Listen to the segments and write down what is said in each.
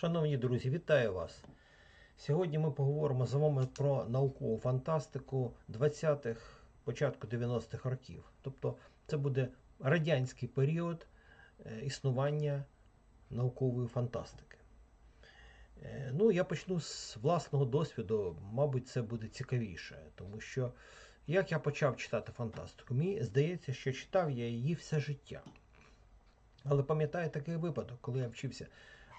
Шановні друзі, вітаю вас! Сьогодні ми поговоримо з вами про наукову фантастику 20-х, початку 90-х років. Тобто це буде радянський період е, існування наукової фантастики. Е, Ну, я почну з власного досвіду, мабуть, це буде цікавіше, тому що як я почав читати фантастику, мені здається, що читав я її все життя. Але пам'ятаю такий випадок, коли я вчився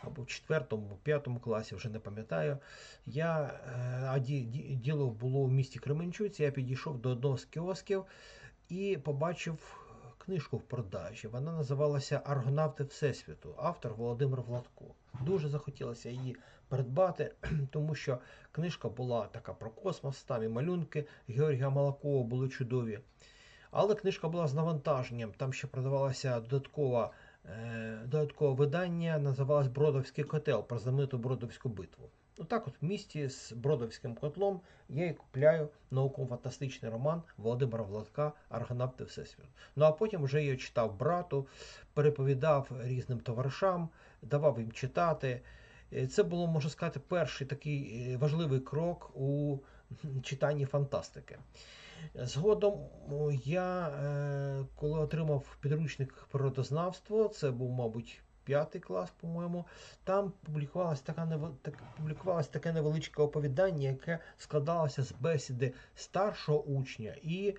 або в четвертому, або п'ятому класі, вже не пам'ятаю. Я, е, а ді- ді- діло було в місті Кременчуці, я підійшов до одного з кіосків і побачив книжку в продажі. Вона називалася Аргонавти Всесвіту, автор Володимир Владко. Дуже захотілося її придбати, тому що книжка була така про космос, там і малюнки Георгія Малакова були чудові. Але книжка була з навантаженням, там ще продавалася додаткова, е, додаткове видання, називалось Бродовський котел про знамениту Бродовську битву. Отак от в місті з Бродовським котлом я і купляю науково-фантастичний роман Володимира Владка Аргонавти Всесвіту. Ну а потім вже я читав брату, переповідав різним товаришам, давав їм читати. Е, Це було, можна сказати, перший такий е, важливий крок у читанні фантастики. Згодом я, е, коли отримав підручник природознавство, це був, мабуть, п'ятий клас, по-моєму, там публікувалось, така так, публікувалось таке невеличке оповідання, яке складалося з бесіди старшого учня. І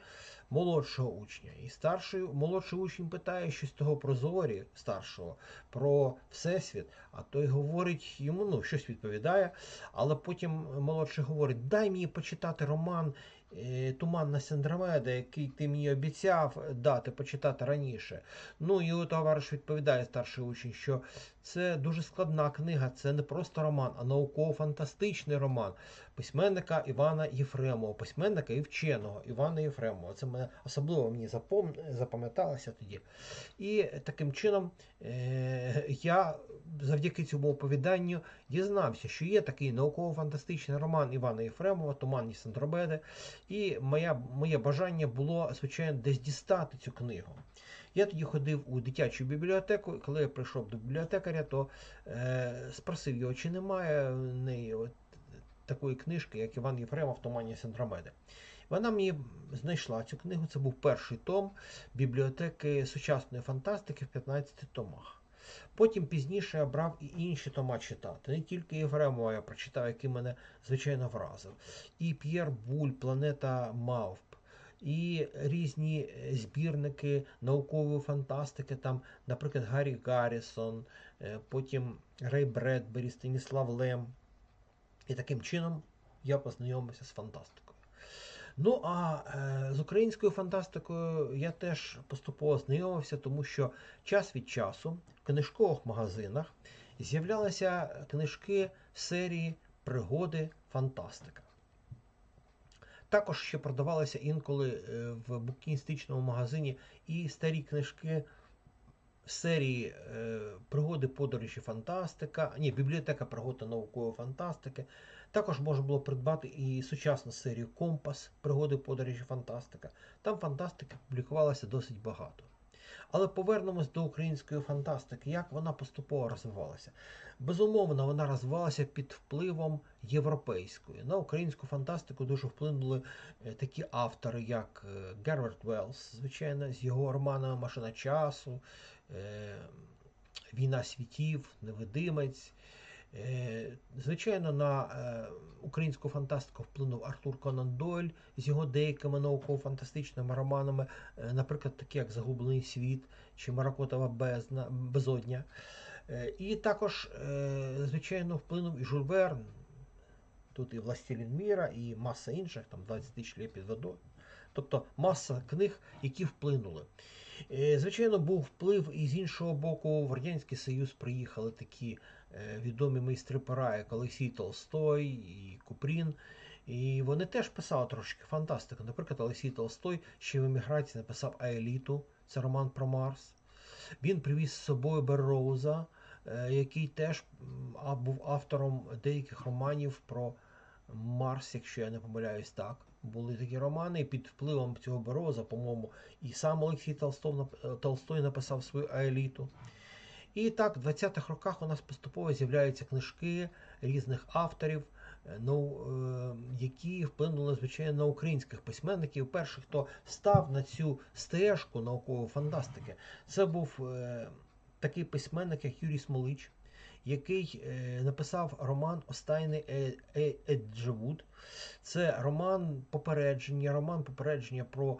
молодшого учня. І старший, молодший учень питає щось того про зорі старшого, про всесвіт, а той говорить йому, ну, щось відповідає, але потім молодший говорить: дай мені почитати роман е, Туманна Сендромеда, який ти мені обіцяв дати почитати раніше. Ну і от товариш відповідає старший учень, що це дуже складна книга, це не просто роман, а науково-фантастичний роман письменника Івана Єфремова, письменника і вченого Івана Єфремова. Це мене особливо мені запам'яталося тоді. І таким чином е- я завдяки цьому оповіданню дізнався, що є такий науково-фантастичний роман Івана Єфремова, Туманні Сандробеди. І моя, моє бажання було, звичайно, десь дістати цю книгу. Я тоді ходив у дитячу бібліотеку, коли я прийшов до бібліотекаря, то е, спросив його, чи немає в неї от такої книжки, як Іван Єфремов Туманні Сандромеди. Вона мені знайшла цю книгу. Це був перший том бібліотеки сучасної фантастики в 15 томах. Потім пізніше я брав і інші тома читати. Не тільки Єфремова я прочитав, який мене звичайно вразив. І П'єр Буль, Планета Мавп, і різні е, збірники наукової фантастики, там, наприклад, Гаррі Гаррісон, е, потім Рей Бредбері, Станіслав Лем. І таким чином я познайомився з фантастикою. Ну а е, з українською фантастикою я теж поступово знайомився, тому що час від часу в книжкових магазинах з'являлися книжки серії Пригоди фантастика. Також ще продавалися інколи е, в букіністичному магазині і старі книжки серії е, Пригоди подорожі фантастика, ні, бібліотека пригод та наукової фантастики. Також можна було придбати і сучасну серію Компас Пригоди подорожі фантастика. Там фантастики публікувалося досить багато. Але повернемось до української фантастики, як вона поступово розвивалася. Безумовно, вона розвивалася під впливом європейської. На українську фантастику дуже вплинули е, такі автори, як е, Герберт Велс, звичайно, з його романами Машина часу, е, Війна світів, Невидимець. Е, Звичайно, на е, українську фантастику вплинув Артур Конан Дойль з його деякими науково-фантастичними романами, е, наприклад, такі як Загублений світ чи Маракотова бездна, безодня. І також, звичайно, вплинув і Жюль Верн. Тут і Властелін Міра, і маса інших, там 20 тисяч літ під водою. Тобто маса книг, які вплинули. Звичайно, був вплив і з іншого боку, в Радянський Союз приїхали такі відомі майстри пера, як Олексій Толстой і Купрін. І вони теж писали трошки фантастику. Наприклад, Олексій Толстой ще в еміграції написав Аеліту, це роман про Марс. Він привіз з собою Берроуза, е, який теж був автором деяких романів про Марс, якщо я не помиляюсь так. Були такі романи, і під впливом цього Бероза, по-моєму, і сам Олексій е, Толстой написав свою Аеліту. І так, в 20-х роках у нас поступово з'являються книжки різних авторів, е, е, які вплинули, звичайно, на українських письменників. Перший, хто став на цю стежку наукової фантастики, це був е, такий письменник, як Юрій Смолич, який написав роман Остайний Еджевуд. Це роман попередження, роман попередження про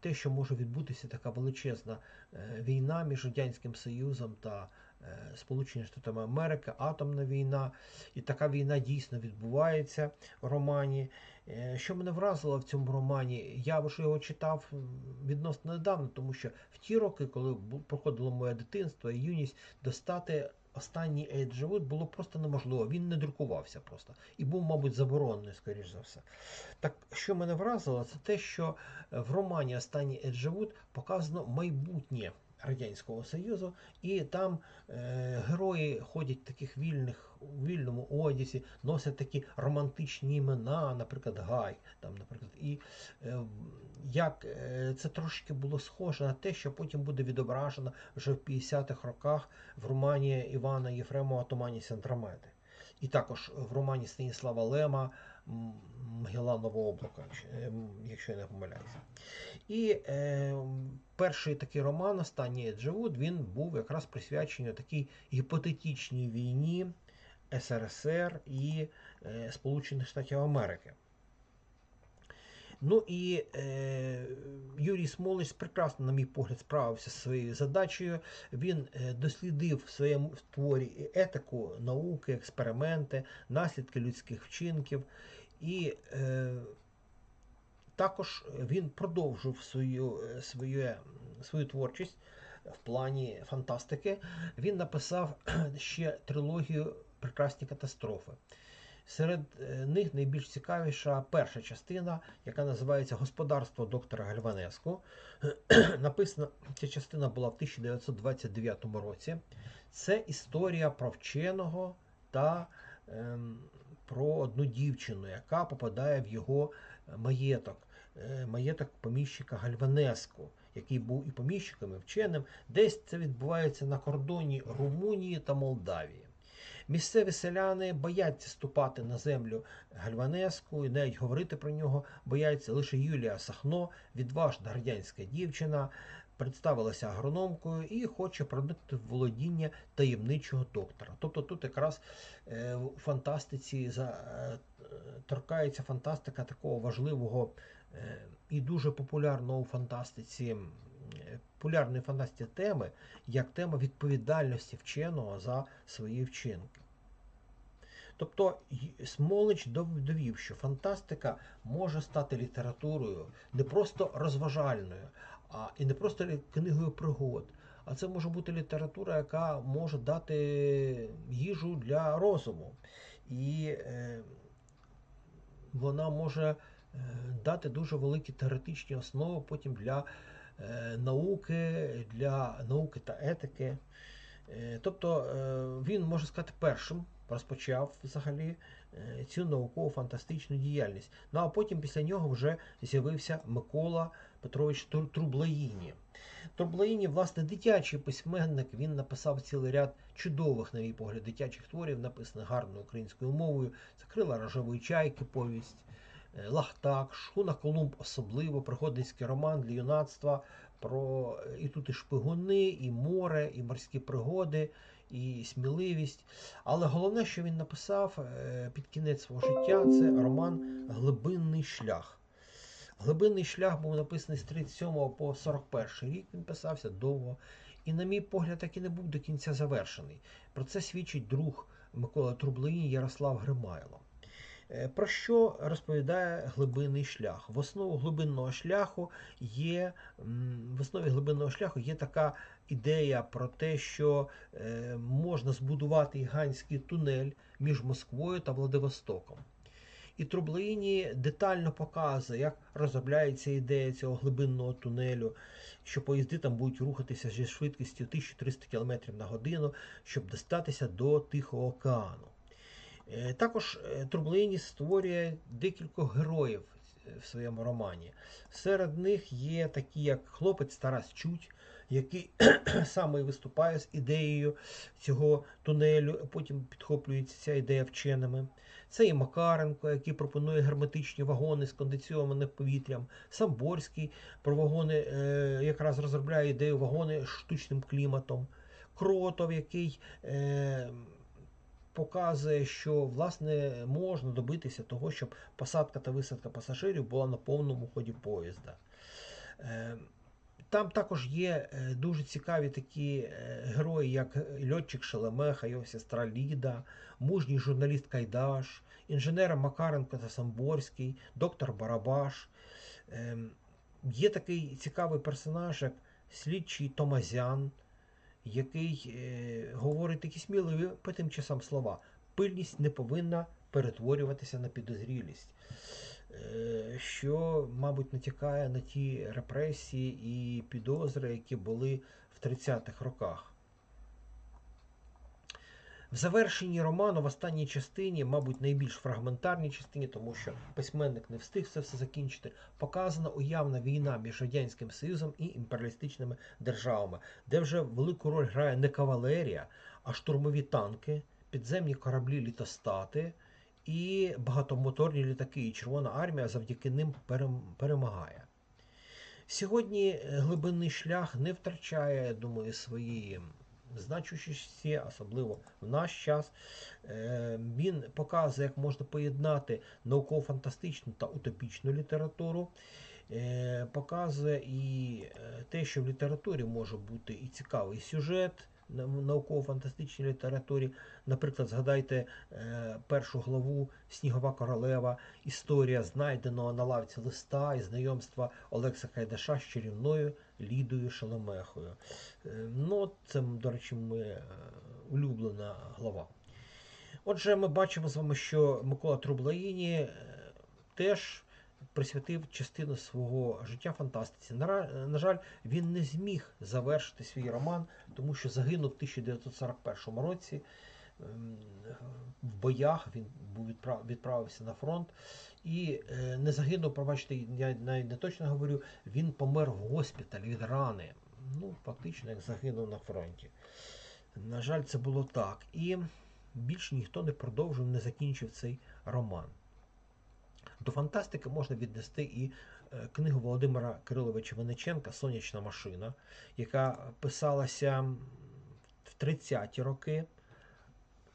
те, що може відбутися така величезна е, війна між Радянським Союзом та е, Сполученими Штатами Америки, атомна війна. І така війна дійсно відбувається в романі. Е, Що мене вразило в цьому романі, я вже його читав відносно недавно, тому що в ті роки, коли проходило моє дитинство і юність, достати останній Ейджевуд було просто неможливо. Він не друкувався просто і був, мабуть, заборонений, скоріш за все. Так, що мене вразило, це те, що е, в романі Останній Еджевуд показано майбутнє Радянського Союзу, і там е, герої ходять в таких вільних у вільному одязі, носять такі романтичні імена, наприклад, Гай. Там, наприклад, і е, як е, це трошки було схоже на те, що потім буде відображено вже в 50-х роках в романі Івана Єфремова Тумані Андромеди. І також в романі Станіслава Лема М- Мгила облака, е, якщо я не помиляюся. І е, перший такий роман, останній Джевуд, він був якраз присвячений такій гіпотетичній війні СРСР і е, Сполучених Штатів Америки. Ну і е, Юрій Смолич прекрасно, на мій погляд, справився зі своєю задачею. Він е, дослідив в своєму творі етику науки, експерименти, наслідки людських вчинків. І е, також він продовжив свою, е, свою, свою творчість в плані фантастики. Він написав ще трилогію Прекрасні катастрофи. Серед е, них найбільш цікавіша перша частина, яка називається Господарство доктора Гальванеску. Написана ця частина була в 1929 році. Це історія про вченого та ем, про одну дівчину, яка попадає в його маєток, е, маєток поміщика Гальванеску, який був і поміщиком, і вченим. Десь це відбувається на кордоні Румунії та Молдавії. Місцеві селяни бояться ступати на землю Гальванеску і навіть говорити про нього бояться лише Юлія Сахно, відважна радянська дівчина, представилася агрономкою і хоче проникнути володіння таємничого доктора. Тобто тут якраз е, у фантастиці за, е, торкається фантастика такого важливого е, і дуже популярного у фантастиці. Популярної фантастиці теми, як тема відповідальності вченого за свої вчинки. Тобто Смолич довів, що фантастика може стати літературою не просто розважальною, а і не просто книгою пригод, а це може бути література, яка може дати їжу для розуму. І е, вона може е, дати дуже великі теоретичні основи потім для науки, для науки та етики. Е, Тобто е, він, можна сказати, першим розпочав взагалі е, цю науково-фантастичну діяльність. Ну а потім після нього вже з'явився Микола Петрович Тру- Трублаїні. Трублаїні, власне, дитячий письменник, він написав цілий ряд чудових, на мій погляд, дитячих творів, написаних гарною українською мовою. Це крила чайки, повість, е, Лахтак, Шхуна Колумб особливо, пригодницький роман для юнацтва про е, і тут і шпигуни, і море, і морські пригоди, і сміливість. Але головне, що він написав е, під кінець свого життя, це роман Глибинний шлях. Глибинний шлях був написаний з 37 по 41 рік. Він писався довго. І, на мій погляд, так і не був до кінця завершений. Про це свідчить друг Микола Трублині Ярослав Гримайло. Е, Про що розповідає глибинний шлях? В основу глибинного шляху є в основі глибинного шляху є така ідея про те, що е, можна збудувати гігантський тунель між Москвою та Владивостоком. І Трублині детально показує, як розробляється ідея цього глибинного тунелю, що поїзди там будуть рухатися зі швидкістю 1300 км на годину, щоб достатися до Тихого океану. Е, Також е, Трублині створює декількох героїв е, в своєму романі. Серед них є такі, як хлопець Тарас Чуть, який саме виступає з ідеєю цього тунелю, потім підхоплюється ця ідея вченими. Це і Макаренко, який пропонує герметичні вагони з кондиціонованим повітрям. Самборський про вагони якраз розробляє ідею вагони з штучним кліматом. Кротов, який е, показує, що власне можна добитися того, щоб посадка та висадка пасажирів була на повному ході поїзда. Е, там також є е, дуже цікаві такі е, герої, як льотчик Шелемеха, його сестра Ліда, мужній журналіст Кайдаш, інженери Макаренко та Самборський, доктор Барабаш. Ем, Є такий цікавий персонаж, як слідчий Томазян, який е, говорить такі сміливі по тим часам слова. Пильність не повинна перетворюватися на підозрілість. Е, що, мабуть, натякає на ті репресії і підозри, які були в 30-х роках. В завершенні роману в останній частині, мабуть, найбільш фрагментарній частині, тому що письменник не встиг це все закінчити, показана уявна війна між Радянським Союзом і імперіалістичними державами, де вже велику роль грає не кавалерія, а штурмові танки, підземні кораблі літостати і багатомоторні літаки. І Червона армія завдяки ним перемагає. Сьогодні глибинний шлях не втрачає, я думаю, своєї значущості, особливо в наш час. Е, він показує, як можна поєднати науково-фантастичну та утопічну літературу. Е, показує і е, те, що в літературі може бути і цікавий сюжет, науково-фантастичній літературі. Наприклад, згадайте першу главу Снігова королева, історія знайденого на лавці листа і знайомства Олекса Кайдаша з чарівною Лідою Шелемехою. Е, ну, Це, до речі, моя улюблена глава. Отже, ми бачимо з вами, що Микола Трублаїні е, теж присвятив частину свого життя фантастиці. На жаль, він не зміг завершити свій роман, тому що загинув в 1941 році. Ем, в боях він був відправ, відправився на фронт і е, не загинув, пробачте, я навіть не точно говорю, він помер в госпіталі від рани. Ну, фактично, як загинув на фронті. На жаль, це було так. І більше ніхто не продовжив, не закінчив цей роман. До фантастики можна віднести і е, книгу Володимира Кириловича Вениченка Сонячна машина, яка писалася в 30-ті роки.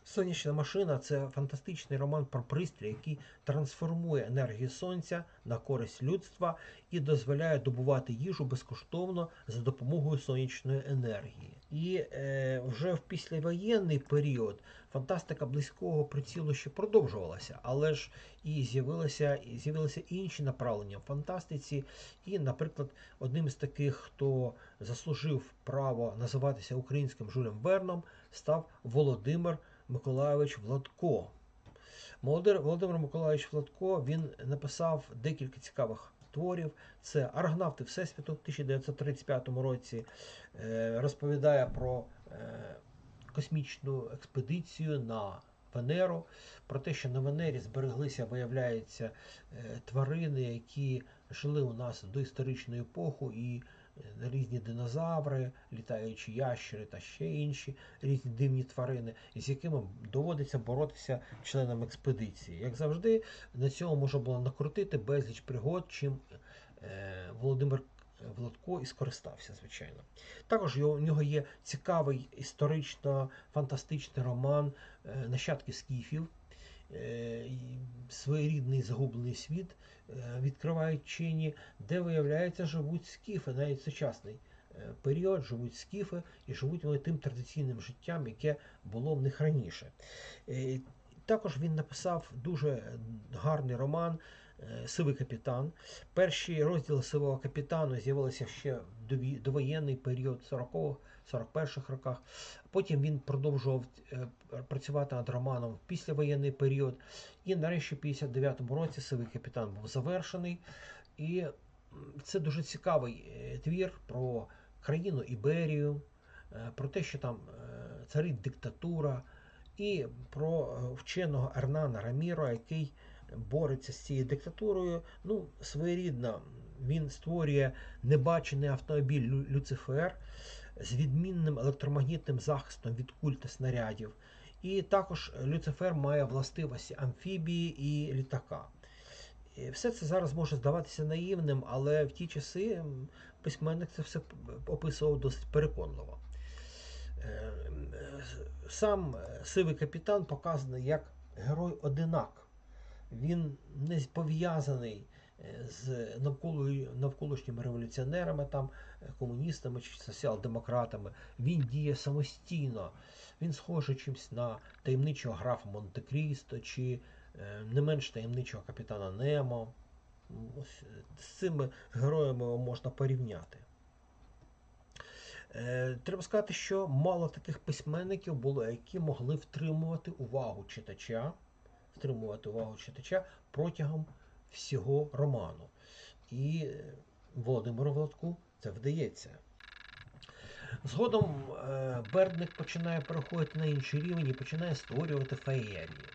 Сонячна машина це фантастичний роман про пристрій, який трансформує енергію сонця на користь людства і дозволяє добувати їжу безкоштовно за допомогою сонячної енергії. І е, вже в післявоєнний період фантастика близького прицілу ще продовжувалася, але ж і з'явилися з'явилися інші направлення в фантастиці. І, наприклад, одним з таких, хто заслужив право називатися українським Жюлем Верном, став Володимир Миколайович Владко. Володимир Миколайович Владко він написав декілька цікавих творів. Це Аргнавти Всесвіту в 1935 році. Е, розповідає про е, космічну експедицію на Венеру, про те, що на Венері збереглися, виявляється, е, тварини, які жили у нас до історичної епоху. і різні динозаври, літаючі ящери та ще інші різні дивні тварини, з якими доводиться боротися членам експедиції. Як завжди, на цьому можна було накрутити безліч пригод, чим е, Володимир Владко і скористався, звичайно. Також у нього є цікавий історично-фантастичний роман е, Нащадки скіфів. Е, своєрідний загублений світ е, відкривають чині, де виявляється, живуть скіфи, навіть сучасний е, період живуть скіфи і живуть вони тим традиційним життям, яке було в них раніше. Також він написав дуже гарний роман Сивий капітан. Перші розділи сивого капітану з'явилися ще в довоєнний період 40-х 41-х роках. Потім він продовжував е, працювати над романом в післявоєнний період. І нарешті в 59-му році Сивий капітан був завершений. І це дуже цікавий е, твір про країну Іберію, е, про те, що там царить диктатура, і про вченого Ернана Раміро, який бореться з цією диктатурою. Ну, своєрідна він створює небачений автомобіль Люцифер з відмінним електромагнітним захистом від куль та снарядів. І також Люцифер має властивості амфібії і літака. І все це зараз може здаватися наївним, але в ті часи письменник це все описував досить переконливо. Е, е, Сам е, сивий капітан показаний як герой одинак. Він не пов'язаний е, з навколишніми революціонерами, там, комуністами чи соціал-демократами. Він діє самостійно. Він схожий чимось на таємничого графа Монте-Крісто чи е, не менш таємничого капітана Немо. Ось з цими героями його можна порівняти. Е, Треба сказати, що мало таких письменників було, які могли втримувати увагу читача, втримувати увагу читача протягом всього роману. І Володимиру Володку це вдається. Згодом е, Бердник починає переходити на інший рівень і починає створювати феєрії.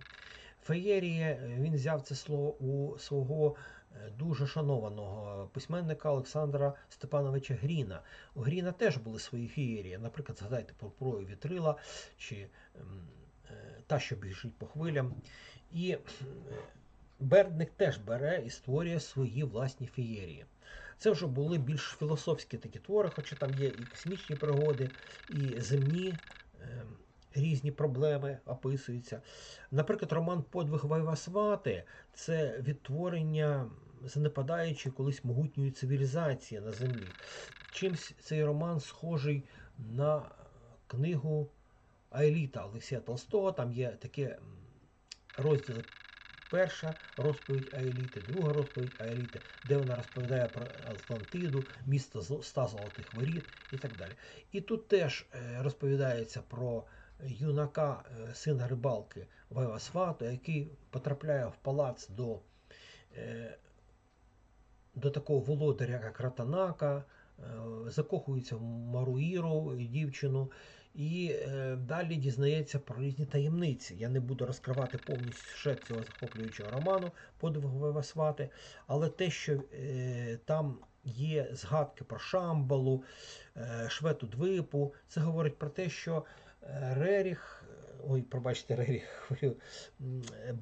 Феєрія, е, він взяв це слово у свого е, дуже шанованого письменника Олександра Степановича Гріна. У Гріна теж були свої феєрії. Наприклад, згадайте Пурпурою вітрила чи та, що біжить по хвилям. І Бердник теж бере і створює свої власні феєрії. Це вже були більш філософські такі твори, хоча там є і космічні пригоди, і земні е, різні проблеми описуються. Наприклад, роман Подвиг Вайвасвати це відтворення занепадаючої колись могутньої цивілізації на землі. Чимсь цей роман схожий на книгу Аеліта Олексія Толстого. Там є такі м, розділи. Перша розповідь Аеліти, друга розповідь Аеліти, де вона розповідає про Атлантиду, місто ста золотих воріт і так далі. І тут теж е, розповідається про юнака, е, сина рибалки Вайвасвату, який потрапляє в палац до, е, до такого володаря, як Ратанака, закохується в Маруїру, дівчину, і е, далі дізнається про різні таємниці. Я не буду розкривати повністю сюжет цього захоплюючого роману Подвиг Вайвасвати, але те, що е, там є згадки про Шамбалу, е, Швету Двипу, це говорить про те, що Реріх, ой, пробачте, Реріх,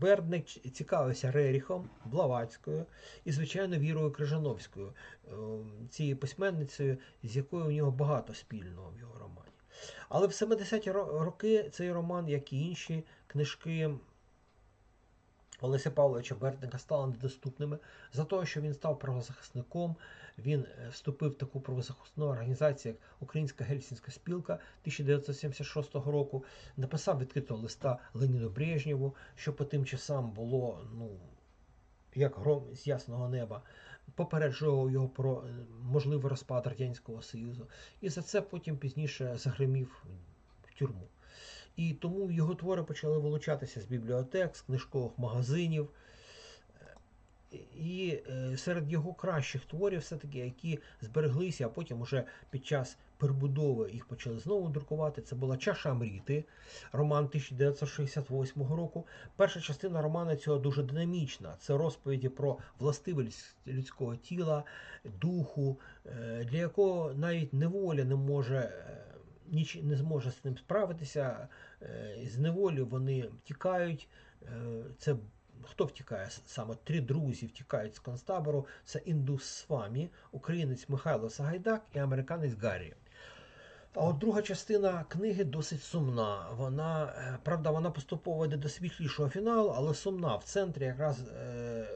Бердник цікавився Реріхом, Блаватською і, звичайно, Вірою Крижановською, е, цією письменницею, з якою у нього багато спільного в його романі. Але в 70-ті ро- роки цей роман, як і інші книжки Олеся Павловича Бердника, стали недоступними за того, що він став правозахисником. Він е, вступив в таку правозахисну організацію, як Українська Гельсінська спілка 1976 року, написав відкритого листа Леніну Брежнєву, що по тим часам було ну, як гром з ясного неба. Попереджував його про е, можливий розпад Радянського Союзу. І за це потім пізніше загримів в тюрму. І тому його твори почали вилучатися з бібліотек, з книжкових магазинів. І е, серед його кращих творів, все-таки, які збереглися, а потім уже під час перебудови їх почали знову друкувати. Це була Чаша Амріти, роман 1968 року. Перша частина роману цього дуже динамічна. Це розповіді про властивість людського тіла, духу, е, для якого навіть неволя не може. е, Ніч не зможе з ним справитися. Е, З неволі вони втікають. Е, Це хто втікає? Саме три друзі втікають з концтабору. Це індус Свамі, українець Михайло Сагайдак і американець Гаррі. А от друга частина книги досить сумна. Вона, е, правда, вона поступово йде до світлішого фіналу, але сумна. В центрі якраз е,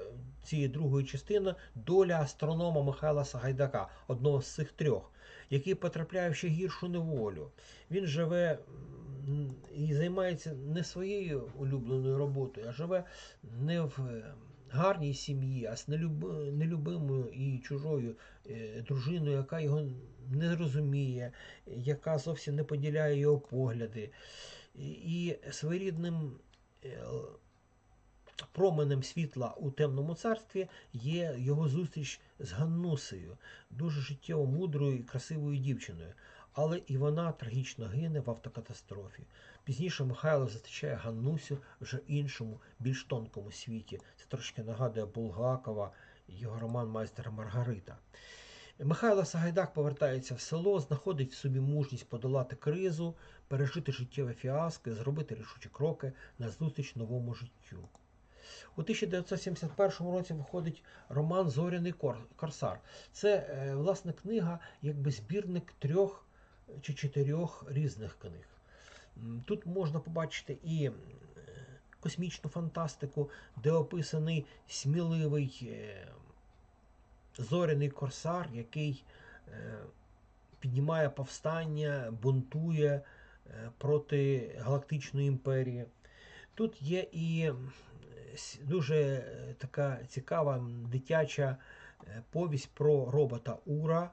цієї другої частини доля астронома Михайла Сагайдака, одного з цих трьох, який потрапляє в ще гіршу неволю. Він живе і займається не своєю улюбленою роботою, а живе не в е, гарній сім'ї, а з нелюб- нелюбимою і чужою е, дружиною, яка його не розуміє, яка зовсім не поділяє його погляди. І, своєрідним е, променем світла у темному царстві є його зустріч з Ганнусею, дуже життєво мудрою і красивою дівчиною. Але і вона трагічно гине в автокатастрофі. Пізніше Михайло зустрічає Ганнусю вже іншому, більш тонкому світі. Це трошки нагадує Булгакова його роман Майстер Маргарита. Михайло Сагайдак повертається в село, знаходить в собі мужність подолати кризу, пережити життєве фіаско і зробити рішучі кроки на зустріч новому життю. У 1971 році виходить роман Зоряний Корсар. Це, е, власне, книга, якби збірник трьох чи чотирьох різних книг. Тут можна побачити і е, космічну фантастику, де описаний сміливий е, зоряний корсар, який е, піднімає повстання, бунтує е, проти Галактичної імперії. Тут є і с- дуже е, така цікава дитяча е, повість про робота Ура, е,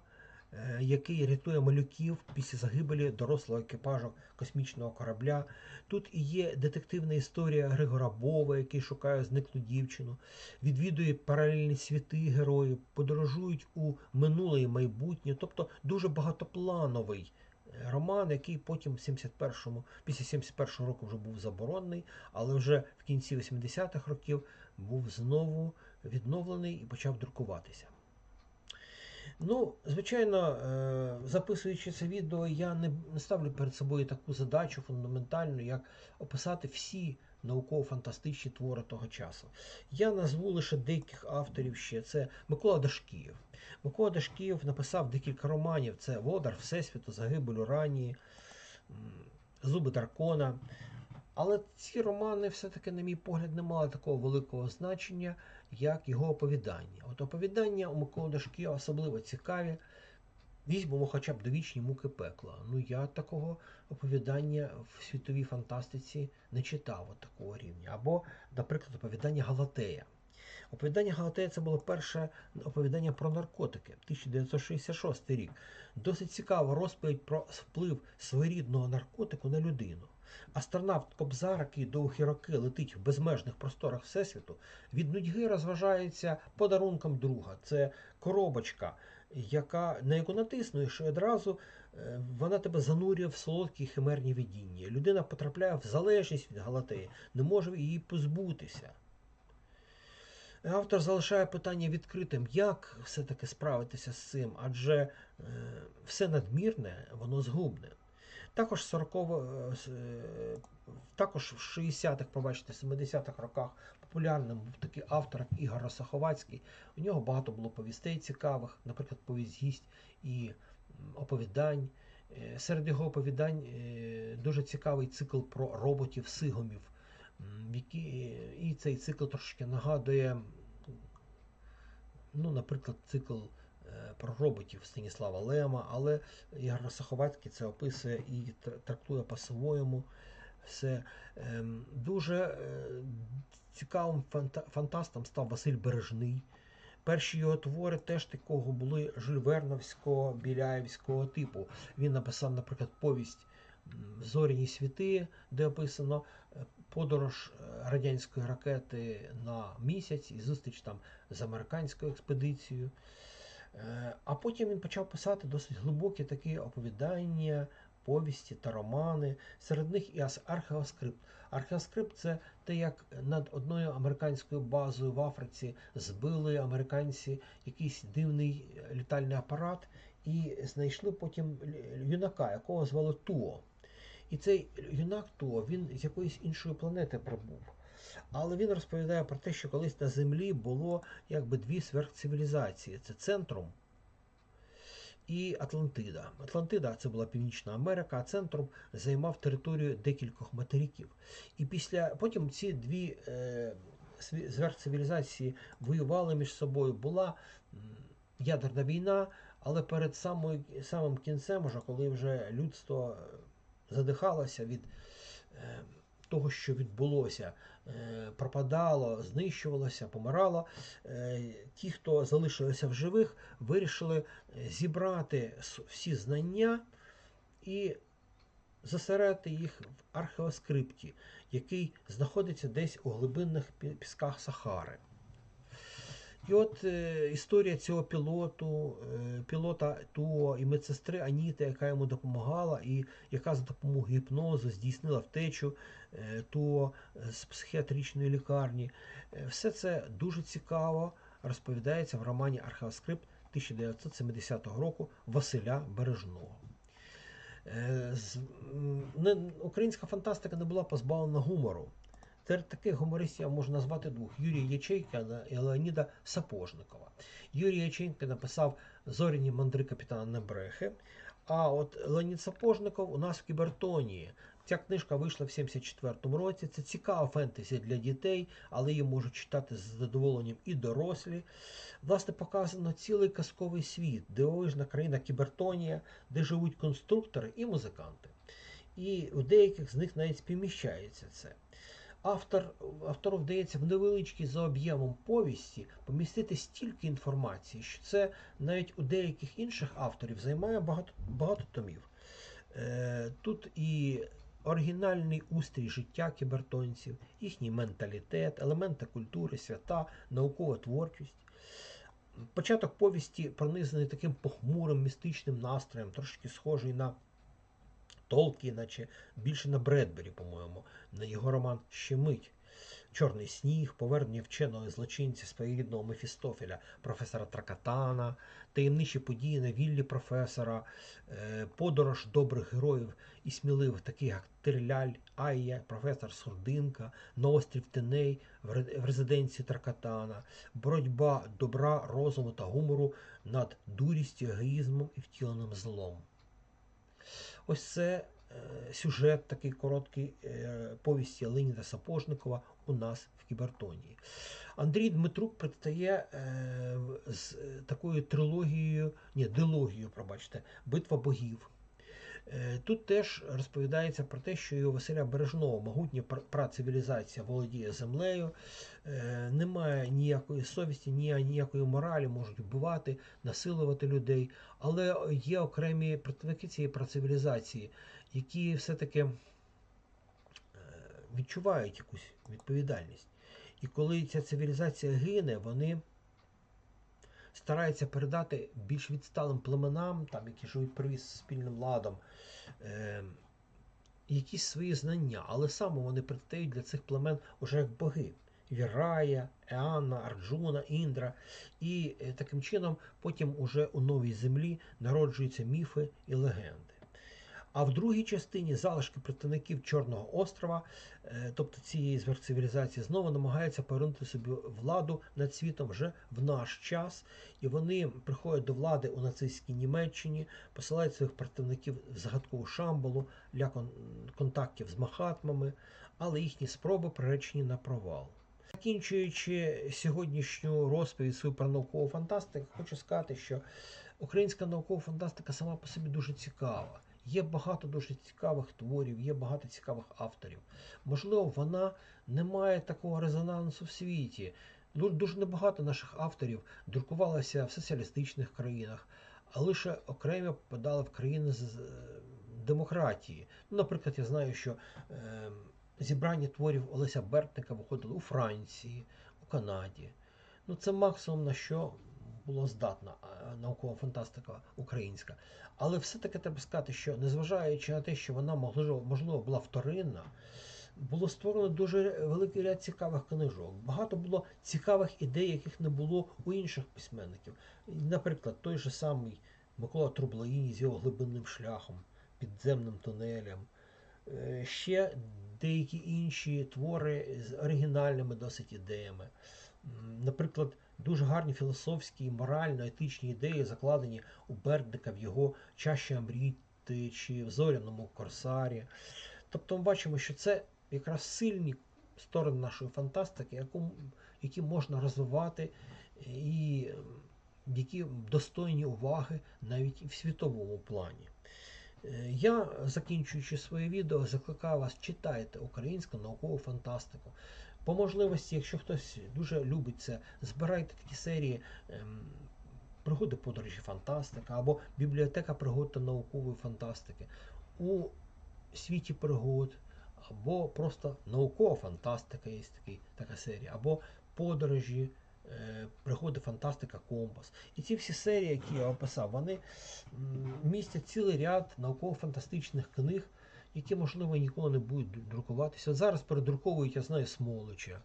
який рятує малюків після загибелі дорослого екіпажу космічного корабля. Тут і є детективна історія Григора Бова, який шукає зниклу дівчину, відвідує паралельні світи героїв, подорожують у минуле і майбутнє, тобто дуже багатоплановий е, роман, який потім в 71-му, після 71-го року вже був заборонений, але вже в кінці 80-х років був знову відновлений і почав друкуватися. Ну, звичайно, е, записуючи це відео, я не ставлю перед собою таку задачу фундаментальну, як описати всі науково-фантастичні твори того часу. Я назву лише деяких авторів ще. Це Микола Дашкіїв. Микола Дашкіїв написав декілька романів: це Водар, Всесвіту, Загибель Уранії, м, Зуби дракона. Але ці романи, все-таки, на мій погляд, не мали такого великого значення, як його оповідання. От оповідання у Миколи Дашківа особливо цікаві. Візьмемо хоча б довічні муки пекла. Ну я такого оповідання в світовій фантастиці не читав от такого рівня. Або, наприклад, оповідання Галатея. Оповідання Галатея це було перше оповідання про наркотики, 1966 рік. Досить цікава розповідь про вплив своєрідного наркотику на людину. Астронавт Кобзар, який довгі роки летить в безмежних просторах Всесвіту, від нудьги розважається подарунком друга. Це коробочка, яка, на яку натиснуєш, і одразу е, вона тебе занурює в солодкі химерні видіння. Людина потрапляє в залежність від Галатеї, не може її позбутися. Автор залишає питання відкритим, як все-таки справитися з цим, адже е, все надмірне, воно згубне. Також 40 е, е, також в 60-х, побачите, 70-х роках популярним був такий автор, як Ігор Росаховацький. У нього багато було повістей цікавих, наприклад, повість гість і оповідань. Е, Серед його оповідань дуже цікавий цикл про роботів сигомів, і цей цикл трошки нагадує, ну, наприклад, цикл про роботів Станіслава Лема, але Ігор Саховацький це описує і трактує по-своєму. Все Ем, дуже е, цікавим фантастом став Василь Бережний. Перші його твори теж такого були жульверновського, біляєвського типу. Він написав, наприклад, повість м, Зоряні світи, де описано е, подорож е, радянської ракети на місяць і зустріч там з американською експедицією. Е, А потім він почав писати досить глибокі такі оповідання, повісті та романи. Серед них і археоскрипт. Археоскрипт це те, як над одною американською базою в Африці збили американці якийсь дивний е, літальний апарат і знайшли потім юнака, якого звали Туо. І цей юнак Туо, він з якоїсь іншої планети прибув. Але він розповідає про те, що колись на Землі було якби дві сверхцивілізації: це центрум і Атлантида. Атлантида це була Північна Америка, а центрум займав територію декількох материків. І після потім ці дві е, сверхцивілізації воювали між собою. Була ядерна війна, але перед самою, самим кінцем, уже коли вже людство е, задихалося від е, того, що відбулося, е, пропадало, знищувалося, помирало. Е, Ті, хто залишилися в живих, вирішили е, зібрати всі знання і засередити їх в археоскрипті, який знаходиться десь у глибинних пісках Сахари. І от е, історія цього пілоту, е, пілота Туо і медсестри Аніти, яка йому допомагала, і яка за допомогою гіпнозу здійснила втечу е, Туо з психіатричної лікарні. Все це дуже цікаво, розповідається в романі Археоскрипт 1970 року Василя Бережного. Українська фантастика не була позбавлена гумору. Серед таких гумористів можна назвати двох: Юрія Ячейка і Леоніда Сапожникова. Юрій Ячейко написав Зоряні мандри капітана Небрехи. А от Леонід Сапожников у нас в Кібертонії. Ця книжка вийшла в 74-му році. Це цікава фентезі для дітей, але її можуть читати з задоволенням і дорослі. Власне, показано цілий казковий світ, дивовижна країна Кібертонія, де живуть конструктори і музиканти. І у деяких з них навіть співміщається це. Автор, автору вдається в невеличкій за об'ємом повісті помістити стільки інформації, що це навіть у деяких інших авторів займає багато, багато томів. Е, тут і оригінальний устрій життя кібертонців, їхній менталітет, елементи культури, свята, наукова творчість. Початок повісті пронизаний таким похмурим містичним настроєм, трошки схожий на Толкіна чи більше на Бредбері, по-моєму, на його роман Щемить. Чорний сніг, повернення вченого злочинця своєрідного Мефістофеля, професора Тракатана, таємничі події на віллі професора, е, подорож добрих героїв і сміливих, таких як Тирляль, Айя, професор Сурдинка, на острів Теней в резиденції Тракатана, боротьба добра, розуму та гумору над дурістю, егоїзмом і втіленим злом. Ось це е, сюжет такий короткий е, повісті Леніда Сапожникова у нас в Кібертонії. Андрій Дмитрук предстає е, з такою трилогією, ні, дилогією, пробачте, Битва богів. Е, Тут теж розповідається про те, що і у Василя Бережного могутня працивілізація володіє землею, е, немає ніякої совісті, ніякої моралі, можуть вбивати, насилувати людей. Але є окремі представники цієї працивілізації, які все-таки е, відчувають якусь відповідальність. І коли ця цивілізація гине, вони стараються передати більш відсталим племенам, там, які живуть привіз спільним ладом, е, якісь свої знання, але саме вони предстають для цих племен уже як боги. Вірая, Еанна, Арджуна, Індра. І е, таким чином потім уже у новій землі народжуються міфи і легенди. А в другій частині залишки представників Чорного острова, е, тобто цієї зверхцивілізації, знову намагаються повернути собі владу над світом вже в наш час. І вони приходять до влади у нацистській Німеччині, посилають своїх представників в загадкову Шамбалу для контактів з махатмами, але їхні спроби приречені на провал. Закінчуючи сьогоднішню розповідь свою про наукову фантастику, хочу сказати, що українська наукова фантастика сама по собі дуже цікава. Є багато дуже цікавих творів, є багато цікавих авторів. Можливо, вона не має такого резонансу в світі. Ду- Дуже небагато наших авторів друкувалося в соціалістичних країнах, а лише окремі попадали в країни з демократії. Ну, наприклад, я знаю, що е, зібрання творів Олеся Бертника виходили у Франції, у Канаді. Ну, це максимум на що було здатна е, наукова фантастика українська. Але все-таки треба сказати, що незважаючи на те, що вона можливо, була вторинна, було створено дуже великий ряд цікавих книжок. Багато було цікавих ідей, яких не було у інших письменників. Наприклад, той же самий Микола Трублаїні з його глибинним шляхом, підземним тунелем. Е, Ще деякі інші твори з оригінальними досить ідеями. Наприклад, дуже гарні філософські, морально-етичні ідеї закладені у Бердника в його чаші Амріти чи в зоряному корсарі. Тобто ми бачимо, що це якраз сильні сторони нашої фантастики, яку, які можна розвивати і які достойні уваги навіть в світовому плані. Е, Я, закінчуючи своє відео, закликаю вас читайте українську наукову фантастику. По можливості, якщо хтось дуже любить це, збирайте такі серії ем, пригоди подорожі фантастика або бібліотека пригод та наукової фантастики у світі пригод, або просто наукова фантастика, є такий, така серія, або подорожі, е, пригоди фантастика Компас. І ці всі серії, які я описав, вони містять цілий ряд науково-фантастичних книг, які, можливо, ніколи не будуть друкуватися. Зараз передруковують, я знаю, Смолича.